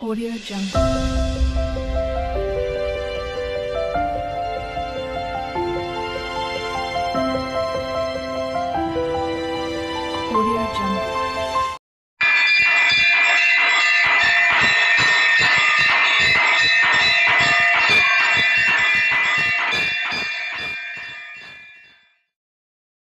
Audio Jungle. Audio Jungle.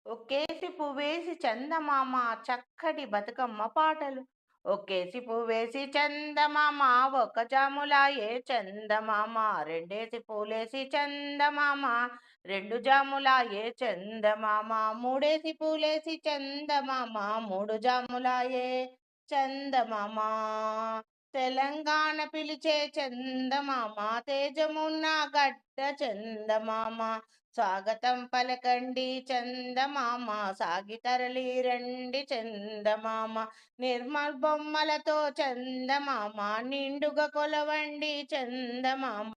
ఒక్కేసి పువ్వేసి చందమామ చక్కటి బతుకమ్మ పాటలు ఒక్కేసి పువ్వేసి చందమామ ఒక జాములాయే చందమామ? రెండేసి పూలేసి చందమామ రెండు జాములాయే చందమామ? మూడేసి పూలేసి చందమామ మూడు జాములాయే చందమామ? తెలంగాణ పిలిచే చందమామ తేజమున్న గడ్డ చందమామ స్వాగతం పలకండి చందమామ సాగి తరలి రండి చందమామ. నిర్మల్ బొమ్మలతో చందమామ నిండుగా కొలవండి చందమామ.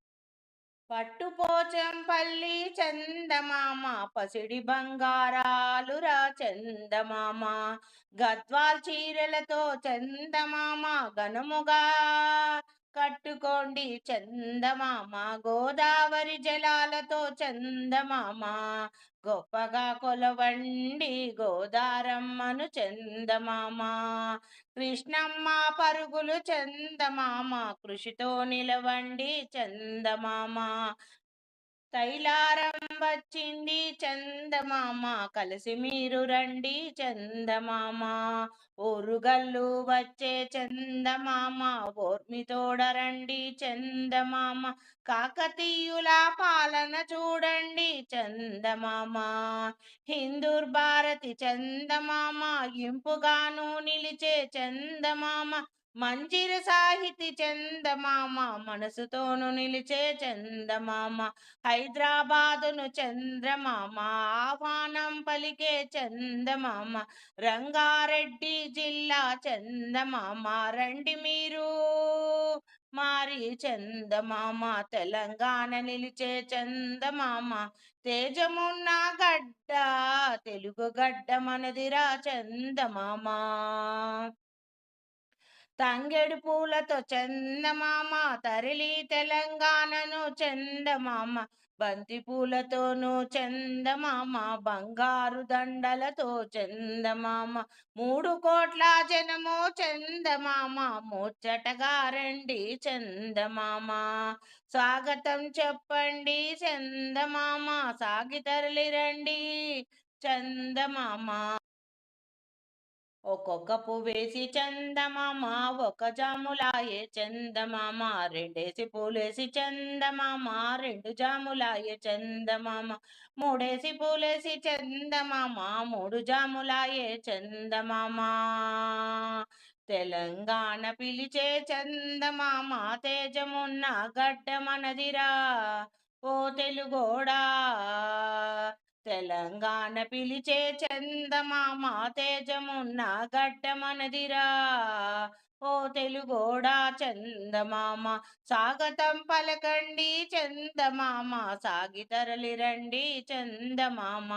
పట్టుపోచంపల్లి చందమామ పసిడి బంగారాలురా చందమామ. గద్వాల్ చీరలతో చందమామ ఘనముగా కట్టుకోండి చందమామ గోదావరి జలాలతో చందమామ గొప్పగా కొలవండి గోదారమ్మను చందమామ కృష్ణమ్మ పరుగులు చందమామ కృషితో నిలవండి చందమామ తైలారం వచ్చింది చందమామ. కలిసి మీరు రండి చందమామ. ఊరుగల్లు వచ్చే చందమామ. ఓర్మి తోడరండి చందమామ. కాకతీయుల పాలన చూడండి చందమామ. హిందూర్ భారతి చందమామ. ఇంపుగాను నిలిచే చందమామ. మంజిర సాహితి చందమామ మనసుతోను నిలిచే చందమామ హైదరాబాదును చంద్రమామ ఆహ్వానం పలికే చందమామ రంగారెడ్డి జిల్లా చందమామ రండి మీరు మారి చందమామ తెలంగాణ నిలిచే చందమామ తేజమున్న గడ్డ తెలుగు గడ్డ మనదిరా చందమామ. తంగెడు పూలతో చందమామ తరలి తెలంగాణను చందమామ బంతి పూలతోనూ చందమామ బంగారు దండలతో చందమామ మూడు కోట్ల జనము చందమామ ముచ్చటగా రండి చందమామ. స్వాగతం చెప్పండి చందమామ సాగి తరలి రండి చందమామ. ఒక్కొక్క పువ్వేసి చందమామ ఒక జాములాయే చందమామ రెండేసి పూలేసి చందమామ రెండు జాములాయే చందమామ మూడేసి పూలేసి చందమామ మూడు జాములాయే చందమామ. తెలంగాణ పిలిచే చందమామ తేజమున్న గడ్డ మనదిరా ఓ తెలుగోడా. తెలంగాణ పిలిచే చందమామ తేజమున్న గడ్డ మనదిరా ఓ తెలుగోడా చందమామ స్వాగతం పలకండి చందమామ సాగి తరలిరండి చందమామ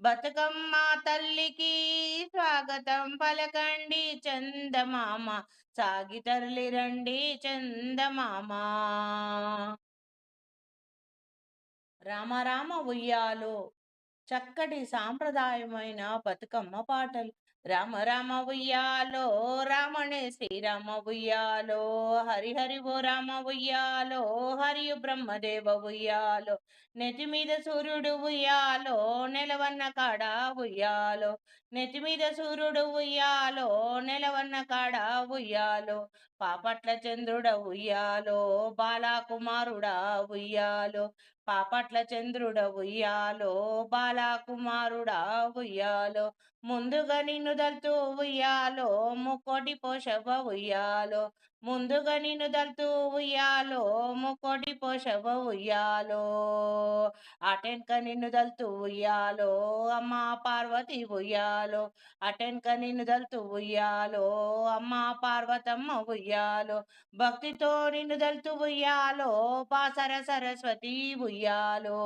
బతుకమ్మ తల్లికి స్వాగతం పలకండి చందమామ సాగి తరలిరండి చందమామ రామ రామ ఉయ్యాలో. చక్కటి సాంప్రదాయమైన బతుకమ్మ పాటలు. రామ రామ ఉయ్యాలో రామణే శ్రీరామ ఉయ్యాలో హరిహరి ఓ రామ ఉయ్యాలో హరి బ్రహ్మదేవ ఉయ్యాలో నెతి మీద సూర్యుడు ఉయ్యాలో నెలవన్న కాడ ఉయ్యాలో నెతి మీద సూర్యుడు ఉయ్యాలో నెలవన్న కాడ ఉయ్యాలో పాపట్ల చంద్రుడ ఉయ్యాలో బాలాకుమారుడా ఉయ్యాలో. పాపట్ల చంద్రుడ ఉయ్యాలో బాలాకుమారుడా ఉయ్యాలో. ముందుగా నిన్ను దల్తూ ఉయ్యాలో ముక్కోటి పోషవ ఉయ్యాలో. ముందుగా నిన్ను దల్తూ ఉయ్యాలో ముకోటి పోషవ ఉయ్యాలో. అటెన్క నిన్ను దల్తూ ఉయ్యాలో అమ్మ పార్వతి ఉయ్యాలో. అటెన్క నిన్ను దల్తూ ఉయ్యాలో అమ్మ పార్వతమ్మ ఉయ్యాలో. భక్తితో నిన్ను దల్తూ ఉయ్యాలో బాసర సరస్వతి ఉయ్యాలో.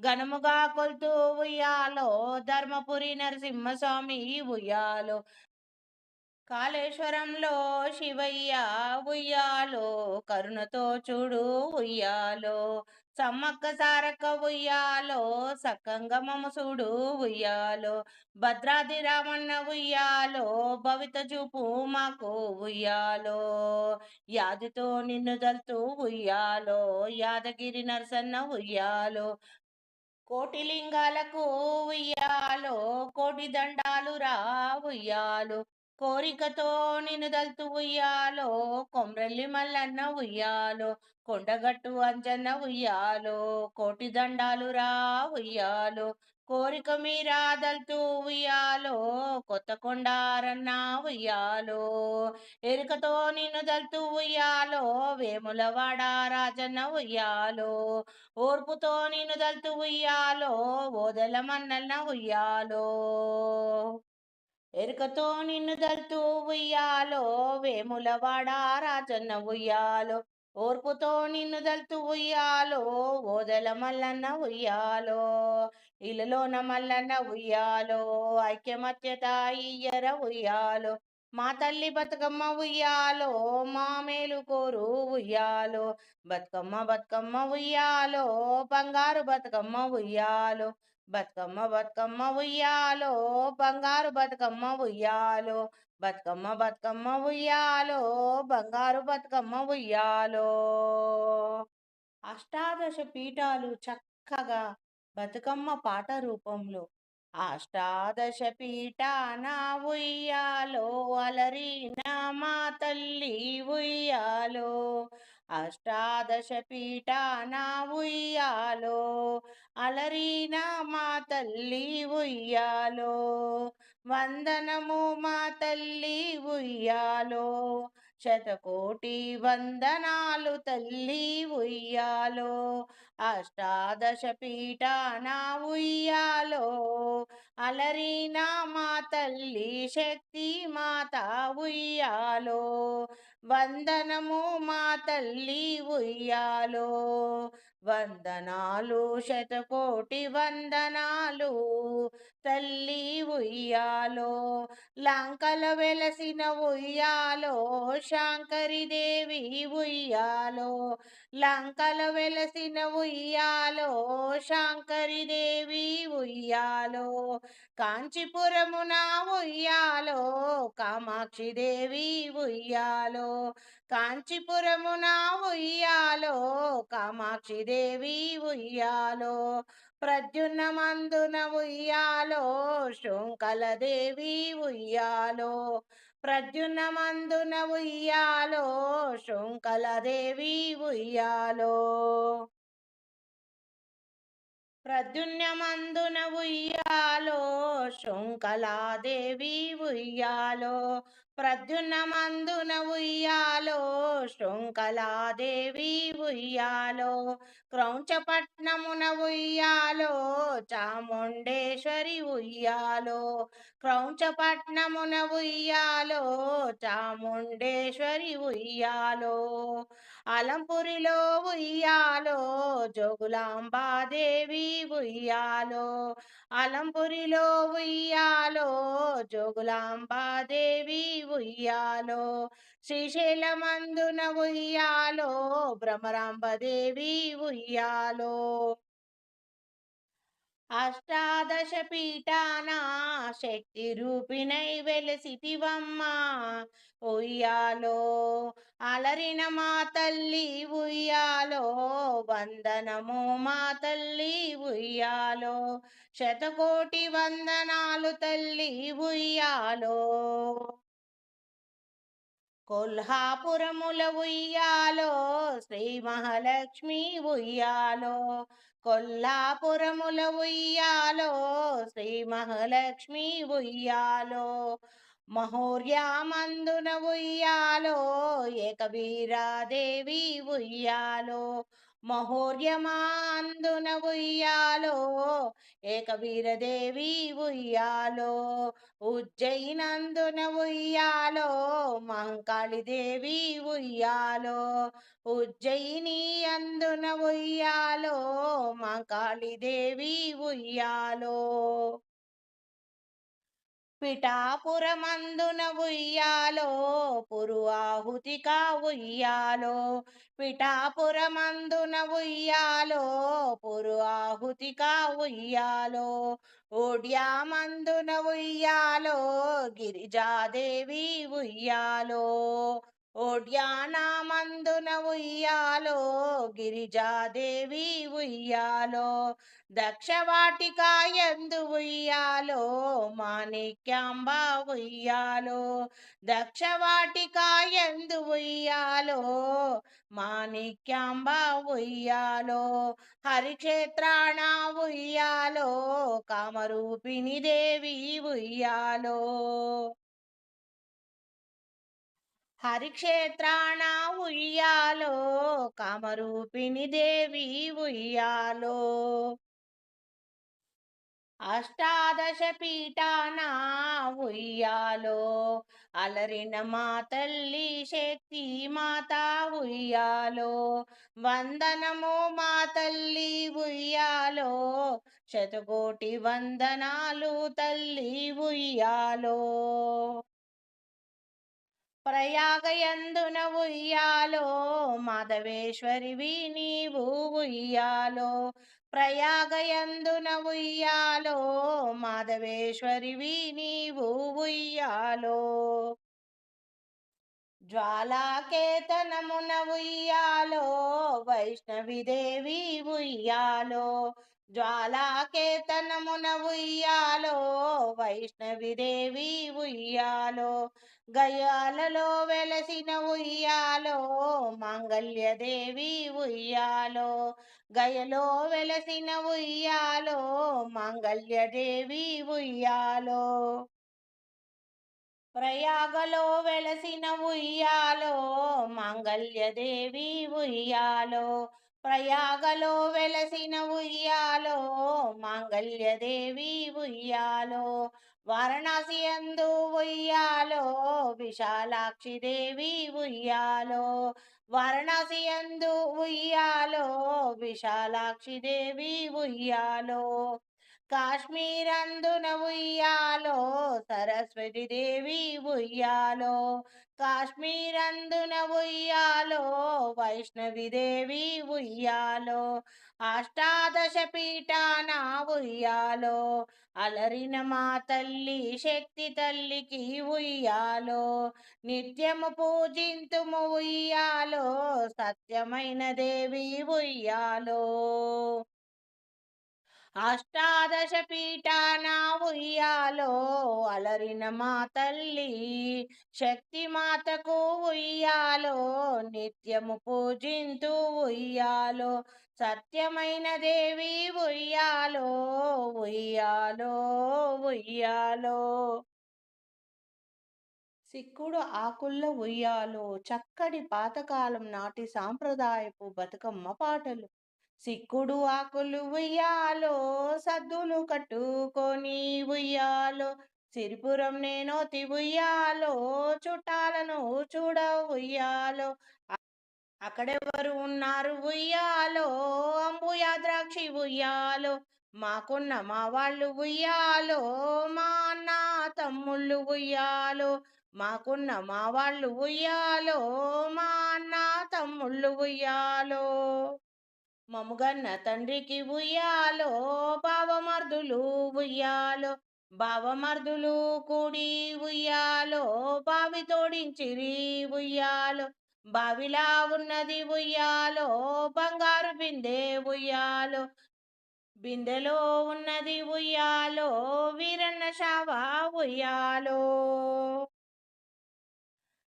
ఘనముగా కొల్తూ ఉయ్యాలో ధర్మపురి నరసింహస్వామి ఉయ్యాలో. కాళేశ్వరంలో శివయ్య ఉయ్యాలో కరుణతో చూడు ఉయ్యాలో. సమ్మక్క సారక్క ఉయ్యాలో సక్కంగా చూడు ఉయ్యాలో. భద్రాది రామన్న ఉయ్యాలో భవిత చూపు మాకు ఉయ్యాలో. యాదితో నిన్ను దల్తూ ఉయ్యాలో యాదగిరి నరసన్న ఉయ్యాలో. కోటి లింగాలకు ఉయ్యాలో కోటి దండాలు రా ఉయ్యాలో. కోరికతో నిన్ను దల్తు ఉయ్యాలో కొమ్రెల్లి మల్లన్న ఉయ్యాలో కొండగట్టు అంజన్న ఉయ్యాలో కోటి దండాలు రా ఉయ్యాలో కోరిక మీరా దల్తు ఉయ్యాలో కొత్త కొండారన్న ఉయ్యాలో. ఎరుకతో నిన్ను దల్తు ఉయ్యాలో వేములవాడ రాజన్న ఉయ్యాలో. ఓర్పుతో నిన్ను దల్తు ఉయ్యాలో ఓదల మన్నన్న ఉయ్యాలో. ఎరుకతో నిన్ను దల్తూ ఉయ్యాలో వేములవాడ రాజన్న ఉయ్యాలో. ఓర్పుతో నిన్ను దల్తు ఉయ్యాలో ఓదల మల్లన్న ఉయ్యాలో. ఇళ్ళలోన మల్లన్న ఉయ్యాలో ఐక్యమత్యత ఇయ్యర ఉయ్యాలో. మా తల్లి బతుకమ్మ ఉయ్యాలో మా మేలు కోరు ఉయ్యాలో. బతుకమ్మ బతుకమ్మ ఉయ్యాలో బంగారు బతుకమ్మ ఉయ్యాలో. బతుకమ్మ బతుకమ్మ ఉయ్యాలో బంగారు బతుకమ్మ ఉయ్యాలో బతుకమ్మ బతుకమ్మ ఉయ్యాలో బంగారు బతుకమ్మ ఉయ్యాలో. అష్టాదశ పీఠాలు చక్కగా బతుకమ్మ పాట రూపంలో అష్టాదశ పీఠాన ఉయ్యాలో అలరిన మా తల్లి ఉయ్యాలో అష్టాదశ పీఠానా ఉయ్యాలో అలరీనా మా తల్లి ఉయ్యాలో వందనము మా తల్లి ఉయ్యాలో శతకోటి వందనాలు తల్లి ఉయ్యాలో అష్టాదశ పీఠాన ఉయ్యాలో. అలరీనా మా తల్లి శక్తి మాత ఉయ్యాలో వందనము మా తల్లి ఉయ్యాలో. వందనాలు శతకోటి వందనాలు తల్లి ఉయ్యాలో లంకల వెలసిన ఉయ్యాలో శాంకరిదేవి ఉయ్యాలో లంకల వెలసిన ఉయ్యాలో శాంకరిదేవి ఉయ్యాలో కాంచీపురమున ఉయ్యాలో కామాక్షిదేవి ఉయ్యాలో కాంచీపురమున ఉయ్యాలో కామాక్షిదేవి ఉయ్యాలో ప్రద్యున్నమందున ఉయ్యాలో శృంఖలదేవి ఉయ్యాలో. ప్రద్యున్నమందున ఉయ్యాలో శృంఖలదేవి ఉయ్యాలో. ప్రద్యున్నమందున ఉయ్యాలో శృంఖలాదేవి ఉయ్యాలో. ప్రద్యున్నమందున ఉయ్యాలో శృంఖలాదేవి ఉయ్యాలో క్రౌంచపట్నమున ఉయ్యాలో చాముండేశ్వరి ఉయ్యాలో క్రౌంచపట్నమున ఉయ్యాలో చాముండేశ్వరి ఉయ్యాలో అలంపురిలో ఉయ్యాలో జోగులాంబాదేవి ఉయ్యాలో అలంపురిలో ఉయ్యాలో జోగులాంబాదేవి ఉయ్యాలో శ్రీశైలమందున ఉయ్యాలో భ్రమరాంబదేవి ఉయ్యాలో. అష్టాదశ పీఠాన శక్తి రూపిణై వెలసిటివమ్మ ఉయ్యాలో. అలరిన మా తల్లి ఉయ్యాలో వందనము మా తల్లి ఉయ్యాలో. శతకోటి వందనాలు తల్లి ఉయ్యాలో. కొల్హాపురముల ఉయ్యాలో శ్రీ మహాలక్ష్మి ఉయ్యాలో. కొల్లాపురముల ఉయ్యాలో శ్రీ మహాలక్ష్మి ఉయ్యాలో. మహోర్యామందున ఉయ్యాలో ఏకవీరాదేవి ఉయ్యాలో. మహోర్యమాందున ఉయ్యాలో ఏకవీరదేవి ఉయ్యాలో ఉజ్జయినందున ఉయ్యాలో మహంకాళిదేవి ఉయ్యాలో ఉజ్జయిని అందున ఉయ్యాలో మహంకాళిదేవి ఉయ్యాలో. పిఠాపురమందున ఉయ్యాలో పురువాహుతికా ఉయ్యాలో. పిఠాపురమందున ఉయ్యాలో పురువాహుతికా ఉయ్యాలో. ఓడ్యామందున ఉయ్యాలో గిరిజాదేవి ఉయ్యాలో. ఓడ్యానామందున ఉయ్యాలో గిరిజాదేవి ఉయ్యాలో దక్షవాటికాయందు ఉయ్యాలో మాణిక్యాంబ ఉయ్యాలో దక్షవాటికాయందు ఉయ్యాలో మాణిక్యాంబ ఉయ్యాలో హరిక్షేత్రాణ ఉయ్యాలో కామరూపిణి దేవి ఉయ్యాలో. హరిక్షేత్రాణ ఉయ్యాలో కామరూపిణి దేవి ఉయ్యాలో. అష్టాదశ పీఠాన ఉయ్యాలో అలరిన మా తల్లి శక్తి మాత ఉయ్యాలో. వందనము మా తల్లి ఉయ్యాలో శతకోటి వందనాలు తల్లి ఉయ్యాలో. ప్రయాగయందున ఉయ్యాలో మాధవేశ్వరివి నీవు ఉయ్యాలో. ప్రయాగయందున ఉయ్యాలో మాధవేశ్వరివి నీవు ఉయ్యాలో. జ్వాలాకేతనమున ఉయ్యాలో వైష్ణవిదేవి ఉయ్యాలో. జ్వాలాకేతనమున ఉయ్యాలో వైష్ణవిదేవి ఉయ్యాలో గయాలలో వెలసిన ఉయ్యాలో మాంగళ్యదేవి ఉయ్యాలో గయలో వెలసిన ఉయ్యాలో మాంగళ్యదేవి ఉయ్యాలో. ప్రయాగలో వెలసిన ఉయ్యాలో మాంగళ్యదేవి ఉయ్యాలో ప్రయాగలో వెలసిన ఉయ్యాలో మాంగళ్యదేవి ఉయ్యాలో వారణాసి అందు ఉయ్యాలో విశాలాక్షి దేవి ఉయ్యాలో వారణాసి అందు ఉయ్యాలో విశాలాక్షి దేవి ఉయ్యాలో కాశ్మీర్ అందున ఉయ్యాలో సరస్వతి దేవి ఉయ్యాలో కాశ్మీరందున ఉయ్యాలో వైష్ణవి దేవి ఉయ్యాలో అష్టాదశ పీఠాన ఉయ్యాలో అలరిన మా తల్లి శక్తి తల్లికి ఉయ్యాలో నిత్యము పూజింతుము ఉయ్యాలో సత్యమైన దేవి ఉయ్యాలో. అష్టాదశ పీఠాన ఉయ్యాలో అలరిన మా తల్లి శక్తి మాతకు ఉయ్యాలో నిత్యము పూజింతు ఉయ్యాలో సత్యమైన దేవి ఉయ్యాలో ఉయ్యాలో ఉయ్యాలో. సిక్కుడు ఆకుల్లో ఉయ్యాలో చక్కటి పాతకాలం నాటి సాంప్రదాయపు బతుకమ్మ పాటలు. సిక్కుడు ఆకులు ఉయ్యాలో సద్దులు కట్టుకొని ఉయ్యాలో. సిరిపురం నేను ఉయ్యాలో చుట్టాలను చూడ ఉయ్యాలో. అక్కడెవరు ఉన్నారు ఉయ్యాలో? అంబుయా ద్రాక్షి ఉయ్యాలో. మాకున్న మా వాళ్ళు ఉయ్యాలో మా అన్న తమ్ముళ్ళు ఉయ్యాలో. మాకున్న మా వాళ్ళు ఉయ్యాలో మా అన్న తమ్ముళ్ళు ఉయ్యాలో. మముగన్న తండ్రికి ఉయ్యాలో బావమర్దులు ఉయ్యాలో భావమర్దులు కూడి ఉయ్యాలో బావి తోడించిరి ఉయ్యాలో బావిలా ఉన్నది ఉయ్యాలో బంగారు బిందె ఉయ్యాలో బిందెలో ఉన్నది ఉయ్యాలో వీరన్న శావ ఉయ్యాలో.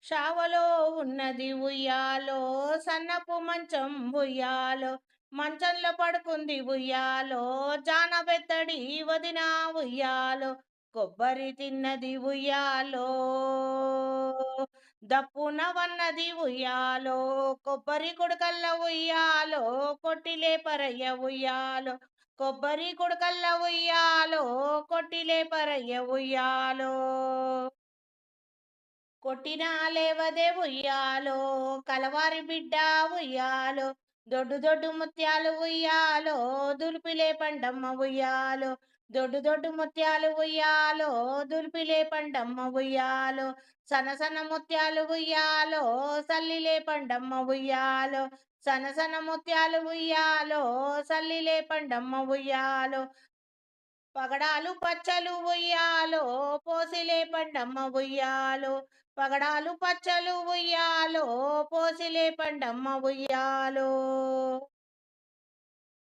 షావలో ఉన్నది ఉయ్యాలో సన్నపు మంచం ఉయ్యాలో మంచంలో పడుకుంది. ఉయ్యాలో జానబెత్తడి వదిన ఉయ్యాలో కొబ్బరి తిన్నది ఉయ్యాలో. దప్పున వన్నది ఉయ్యాలో కొబ్బరి కొడుకల్ల ఉయ్యాలో కొట్టిలే పరయ్య ఉయ్యాలో. కొబ్బరి కొడుకల్ల ఉయ్యాలో కొట్టిలే పరయ్య ఉయ్యాలో. కొట్టినా లేవదే ఉయ్యాలో కలవారి బిడ్డ ఉయ్యాలో. దొడ్డు దొడ్డు ముత్యాలు ఉయ్యాలో దులిపిలే పండమ్మ ఉయ్యాలో. దొడ్డు దొడ్డు ముత్యాలు ఉయ్యాలో దులిపిలే పండమ్మ ఉయ్యాలో. సన సన ముత్యాలు ఉయ్యాలో సల్లిలే పండమ్మ ఉయ్యాలో. సన సన ముత్యాలు ఉయ్యాలో సల్లిలే పండమ్మ ఉయ్యాలో. పగడాలు పచ్చలు ఉయ్యాలో పోసిలే పండమ్మ ఉయ్యాలో. పగడాలు పచ్చలు ఉయ్యాలో పోసిలే పండమ్మ ఉయ్యాలో.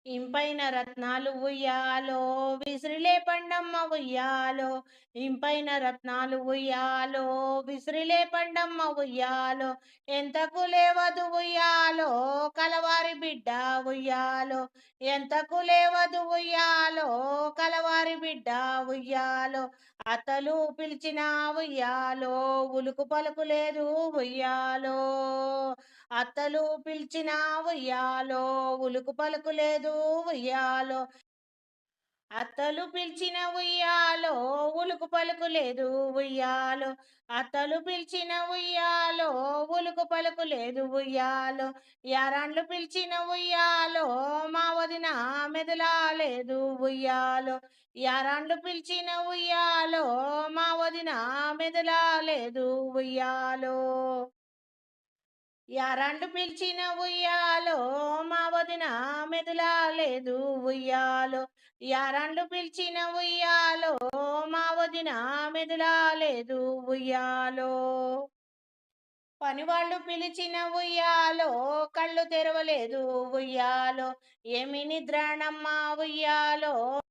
ఇంపైన రత్నాలు ఉయ్యాలో విసిరిలే పండమ్మ ఉయ్యాలో. ఇంపైన రత్నాలు ఉయ్యాలో విసిరిలే పండమ్మ ఉయ్యాలో. ఎంతకు లేవదు ఉయ్యాలో కలవారి బిడ్డ ఉయ్యాలో. ఎంతకు లేవదు ఉయ్యాలో కలవారి బిడ్డ ఉయ్యాలో. అతలు పిలిచిన ఉయ్యాలో ఉలుకు పలుకు లేదు ఉయ్యాలో. అత్తలు పిలిచిన ఉయ్యాలో ఉలుకు పలుకు లేదు ఉయ్యాలో. అత్తలు పిలిచిన ఉయ్యాలో ఉలుకు పలుకు లేదు ఉయ్యాలో. అత్తలు పిలిచిన ఉయ్యాలో ఉలుకు పలుకు లేదు ఉయ్యాలో. యారాండ్లు పిలిచిన ఉయ్యాలో మా వదిన మెదలా లేదు ఉయ్యాలో. యారాండ్లు పిలిచిన ఉయ్యాలో మా వదిన మెదలా లేదు ఉయ్యాలో. యారాండ్లు పిలిచిన ఉయ్యాలో మా వదిన మెదలా లేదు ఉయ్యాలో. ఎరండు పిలిచిన ఉయ్యాలో మా వదిన మెదలా లేదు ఉయ్యాలో. పనివాళ్ళు పిలిచిన ఉయ్యాలో కళ్ళు తెరవలేదు ఉయ్యాలో. ఏమి నిద్రాణమ్మా ఉయ్యాలో?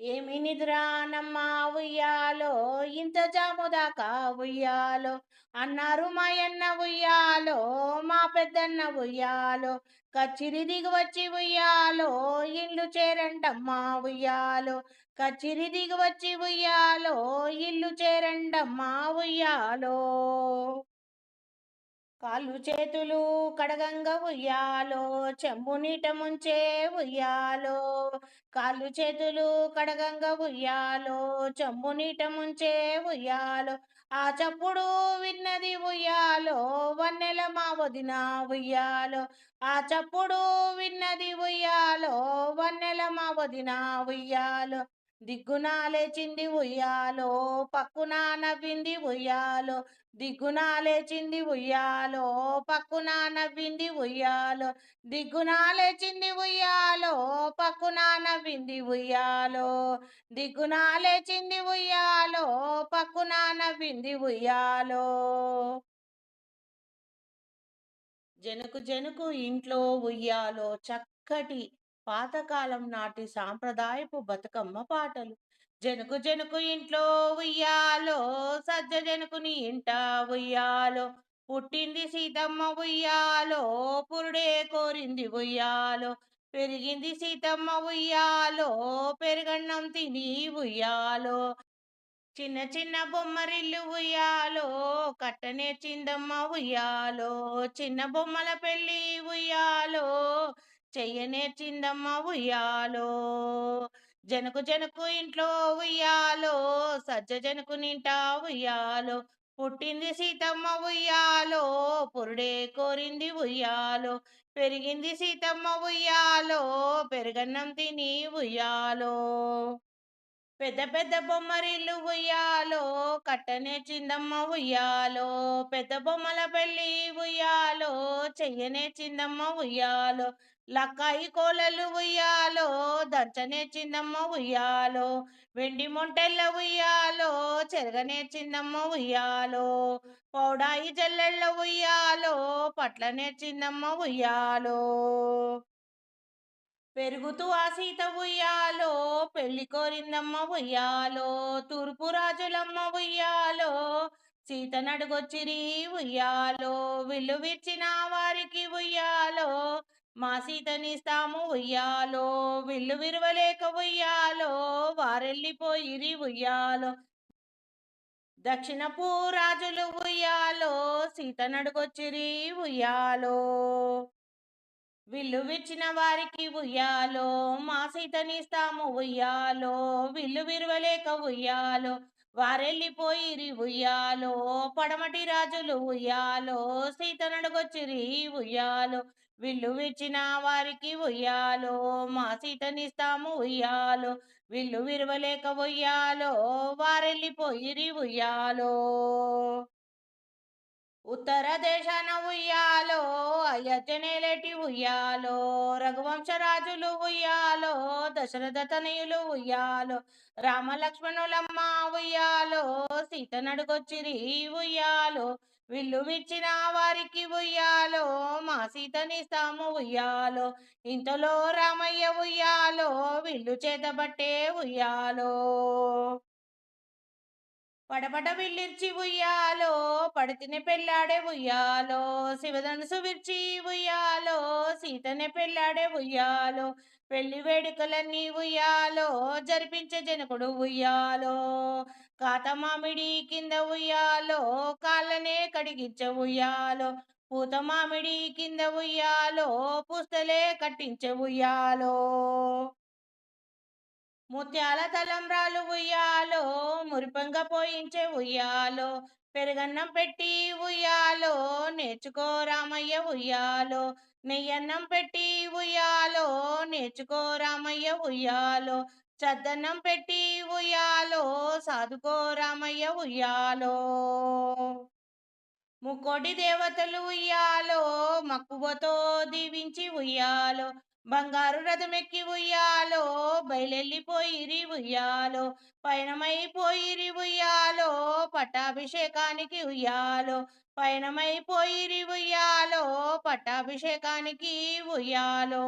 ఏమి నిద్రానమ్మా ఉయ్యాలో? ఇంత జాముదాకా ఉయ్యాలో? అన్నారు మాయన్న ఉయ్యాలో మా పెద్దన్న ఉయ్యాలో. కచ్చిరి దిగి వచ్చి ఉయ్యాలో ఇల్లు చేరండమ్మా ఉయ్యాలో. కచ్చిరి దిగి వచ్చి ఉయ్యాలో ఇల్లు చేరండమ్మా ఉయ్యాలో. కాళ్ళు చేతులు కడగంగా ఉయ్యాలో చెంబు నీట ముంచే ఉయ్యాలో. కాళ్ళు చేతులు కడగంగా ఉయ్యాలో చెంబు నీట ముంచే ఉయ్యాలో. ఆ చప్పుడు విన్నది ఉయ్యాలో వన్నెల మా వదిన ఉయ్యాలో. ఆ చప్పుడు విన్నది ఉయ్యాలో వన్నెల మా వదిన ఉయ్యాలో. దిగ్గున లేచింది ఉయ్యాలో పక్కున నవ్వింది ఉయ్యాలో. దిగ్గున లేచింది ఉయ్యాలో పక్కున నవ్వింది ఉయ్యాలో. దిగ్గున లేచింది ఉయ్యాలో పక్కున నవ్వింది ఉయ్యాలో. దిగ్గున లేచింది ఉయ్యాలో పక్కున నవ్వింది ఉయ్యాలో. జనకు జనకు ఇంట్లో ఉయ్యాలో చక్కటి పాతకాలం నాటి సాంప్రదాయపు బతుకమ్మ పాటలు. జనుకు జనుకు ఇంట్లో ఉయ్యాలో సజ్జ జనుకుని ఇంట ఉయ్యాలో పుట్టింది సీతమ్మ ఉయ్యాలో పురుడే కోరింది ఉయ్యాలో పెరిగింది సీతమ్మ ఉయ్యాలో పెరుగన్నం తిని ఉయ్యాలో. చిన్న చిన్న బొమ్మరిల్లు ఉయ్యాలో కట్టనే చిందమ్మ ఉయ్యాలో చిన్న బొమ్మల పెళ్ళి ఉయ్యాలో చెయ్యనే చిందమ్మ ఉయ్యాలో. జనకు జనకు ఇంట్లో ఉయ్యాలో సజ్జ జనకు నింటా ఉయ్యాలో. పుట్టింది సీతమ్మ ఉయ్యాలో పురుడే కోరింది ఉయ్యాలో. పెరిగింది సీతమ్మ ఉయ్యాలో పెరుగన్నం తిని ఉయ్యాలో. పెద్ద పెద్ద బొమ్మరిల్లు ఉయ్యాలో కట్టనే చిందమ్మ ఉయ్యాలో. పెద్ద బొమ్మల పెళ్ళి ఉయ్యాలో చెయ్యనే చిందమ్మ ఉయ్యాలో. లక్కాయి కోలలు ఉయ్యాలో దంచనే చిన్నమ్మ ఉయ్యాలో వెండి మొంటెల్ల ఉయ్యాలో చెరగనే చిన్నమ్మ ఉయ్యాలో పౌడాయి జల్లెళ్ళ ఉయ్యాలో పట్లనే చిన్నమ్మ ఉయ్యాలో. పెరుగుతూ ఆ సీత ఉయ్యాలో పెళ్ళి కోరిందమ్మ ఉయ్యాలో తూర్పు రాజులమ్మ ఉయ్యాలో సీత నడుగొచ్చిరి ఉయ్యాలో విల్లు విచ్చిన వారికి ఉయ్యాలో మా సీతనిస్తాము ఉయ్యాలో విల్లు విరవలేక ఉయ్యాలో వారెళ్ళిపోయిరి ఉయ్యాలో. దక్షిణపు రాజులు ఉయ్యాలో సీత నడుకొచ్చిరి ఉయ్యాలో. విల్లు విచ్చిన వారికి ఉయ్యాలో మా సీతనిస్తాము ఉయ్యాలో విల్లు విరవలేక ఉయ్యాలో వారెళ్ళిపోయిరి ఉయ్యాలో. పడమటి రాజులు ఉయ్యాలో సీత నడుకొచ్చిరి ఉయ్యాలో. విల్లు విచ్చిన వారికి ఉయ్యాలో మా సీతనిస్తాము ఉయ్యాలో. విల్లు విరవలేక ఉయ్యాలో వారెళ్ళిపోయిరి ఉయ్యాలో. ఉత్తర దేశాన ఉయ్యాలో అయోధ్య ఉయ్యాలో. రఘువంశరాజులు ఉయ్యాలో దశరథ తనయులు ఉయ్యాలో. రామలక్ష్మణులమ్మ ఉయ్యాలో సీత నడుకొచ్చిరి ఉయ్యాలో. విల్లు విచ్చిన వారికి ఉయ్యాలో మా సీతనిస్తాము ఉయ్యాలో ఇంతలో రామయ్య ఉయ్యాలో విల్లు చేతబట్టే ఉయ్యాలో. పడపట విల్లిర్చి ఉయ్యాలో పడితిని పెళ్ళాడే ఉయ్యాలో శివధనుసు విర్చి ఉయ్యాలో సీతనే పెళ్ళాడే ఉయ్యాలో పెళ్ళి వేడుకలన్నీ ఉయ్యాలో జరిపించే జనకుడు ఉయ్యాలో. కాత మామిడి కింద ఉయ్యాలో కాళ్ళనే కడిగించ ఉయ్యాలో పూత మామిడి కింద ఉయ్యాలో పుస్తలే కట్టించ ఉయ్యాలో ముత్యాల తలంబ్రాలు ఉయ్యాలో మురిపంగా పోయించే ఉయ్యాలో పెరుగన్నం పెట్టి ఉయ్యాలో నేర్చుకో రామయ్య ఉయ్యాలో నెయ్యన్నం పెట్టి ఉయ్యాలో నేర్చుకో రామయ్య ఉయ్యాలో చద్దన్నం పెట్టి ఉయ్యాలో సాధుకో రామయ్య ఉయ్యాలో. ముక్కోటి దేవతలు ఉయ్యాలో మక్కువతో దీవించి ఉయ్యాలో. బంగారు రథమెక్కి ఉయ్యాలో బయలెళ్ళిపోయిరి ఉయ్యాలో. పయనమైపోయిరి ఉయ్యాలో పట్టాభిషేకానికి ఉయ్యాలో. పయనమైపోయిరి ఉయ్యాలో పట్టాభిషేకానికి ఉయ్యాలో.